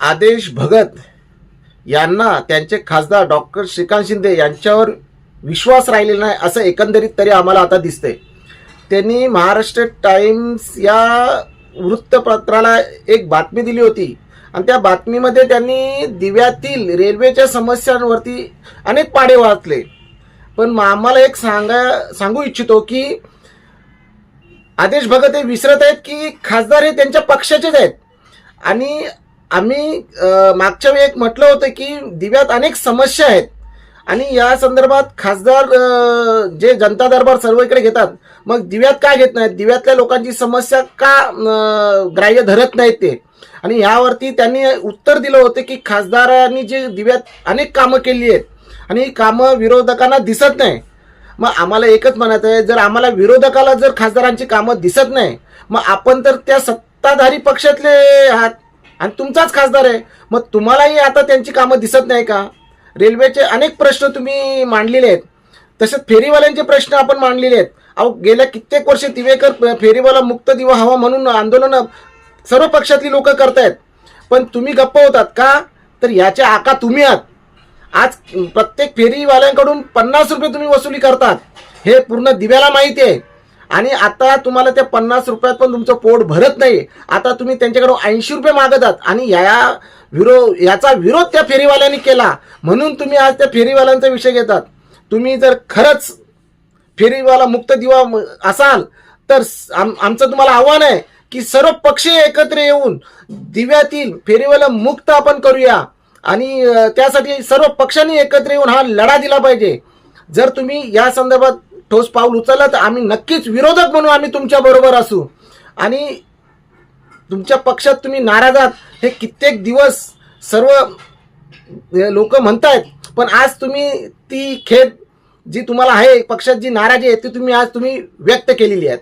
आदेश भगत यांना त्यांचे खासदार डॉक्टर श्रीकांत शिंदे यांच्यावर विश्वास राहिलेला नाही असं एकंदरीत तरी आम्हाला आता दिसतंय. त्यांनी महाराष्ट्र टाइम्स या वृत्तपत्राला एक बातमी दिली होती. आणि त्या बातमीमध्ये त्यांनी दिव्यातील रेल्वेच्या समस्यांवरती अनेक पाडे वाचले. पण मग आम्हाला एक सांगा सांगू इच्छितो की आदेश भगत हे विसरत आहेत की खासदार हे त्यांच्या पक्षाचेच आहेत? आणि आम्ही मागच्या वेळी एक म्हटलं होतं की दिव्यात अनेक समस्या आहेत. आणि या संदर्भात खासदार जे जनता दरबार सर्व इकडे घेतात मग दिव्यात का घेत नाहीत? दिव्यातल्या लोकांची समस्या का ग्राह्य धरत नाहीत ते? आणि यावरती त्यांनी उत्तर दिलं होतं की खासदारांनी जे दिव्यात अनेक कामं केली आहेत आणि ही कामं विरोधकांना दिसत नाही. मग आम्हाला एकच म्हणायचं आहे जर आम्हाला विरोधकाला जर खासदारांची कामं दिसत नाही मग आपण तर त्या सत्ताधारी पक्षातले आहात. आणि तुमचाच खासदार आहे. मग तुम्हालाही आता त्यांची कामं दिसत नाही का? रेल्वेचे अनेक प्रश्न तुम्ही मांडलेले आहेत. तसेच फेरीवाल्यांचे प्रश्न आपण मांडलेले आहेत. अहो गेल्या कित्येक वर्ष दिवेकर फेरीवाला मुक्त दिवा हवा म्हणून आंदोलन सर्व पक्षातली लोक करतायत. पण तुम्ही गप्प होतात का? तर याचे आका तुम्ही आहात. आज प्रत्येक फेरीवाल्यांकडून पन्नास रुपये तुम्ही वसुली करतात. हे पूर्ण दिव्याला माहिती आहे. आणि आता तुम्हाला त्या पन्नास रुपयात पण तुमचं पोट भरत नाही. आता तुम्ही त्यांच्याकडून ऐंशी रुपये मागतात आणि या विरो याचा विरोध त्या फेरीवाल्यांनी केला. म्हणून तुम्ही आज त्या फेरीवाल्यांचा विषय घेतात. तुम्ही जर खरंच फेरीवाला मुक्त दिवा असाल तर आम आमचं तुम्हाला आव्हान आहे की सर्व पक्षी एकत्र येऊन दिव्यातील फेरीवाला मुक्त आपण करूया. आणि त्यासाठी सर्व पक्षांनी एकत्र येऊन हा लढा दिला पाहिजे. जर तुम्ही या संदर्भात ठोस पाऊल उचललं तर आम्ही नक्कीच विरोधक म्हणून आम्ही तुमच्या बरोबर असू. आणि तुमच्या पक्षात तुम्ही नाराज आहात. हे कित्येक दिवस सर्व लोक म्हणतायत पण आज तुम्ही ती खेद जी तुम्हाला आहे पक्षात जी नाराजी आहे ती तुम्ही आज तुम्ही व्यक्त केलेली आहे